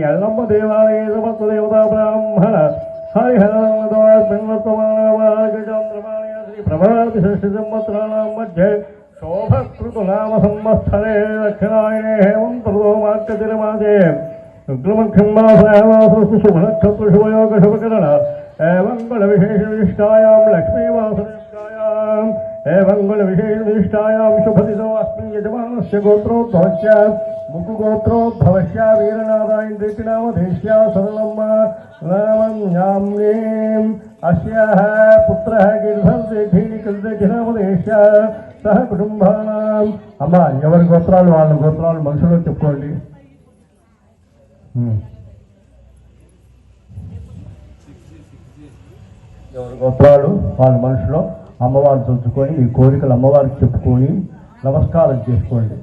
यल्लम्बदेवालये समस्तदेवता ब्राह्मण हरिहरङ्गदोस्मिन्वर्तमानवागचन्द्रमाणय श्रीप्रभाविशिष्टसंवत्सराणां मध्ये शोभकृतनाम संवत्सरे दक्षिणायने हेमन्तर्दो मार्गतिरमादे शुभनक्षत्रशुभयोग-शुभकरण एवं गुणविशेषविशिष्टायां लक्ष्मीवासनिष्ठायाम् एवं गुणविशेषविशिष्टायां शुभदिनो अस्मिन् यजमानस्य गोत्रोद्भवस्य मुकुगोत्रोद्भवस्य वीरनारायणदेशिनामधेश्या सरलम् नामन्याम्नीम् अस्याः पुत्रः గిరిధర్దేశీనికల్దేశినామధేశ్య సహ కుటుంబానాం అమ్మ ఎవరి గోత్రాలు వాళ్ళ గోత్రాలు మనుషులు చెప్పుకోండి ఉమ్. ఎవరు గొప్పవాడు వాళ్ళ మనుషులు. అమ్మవారు చూసుకొని ఈ కోరికలు అమ్మవారికి చెప్పుకొని నమస్కారం చేసుకోండి.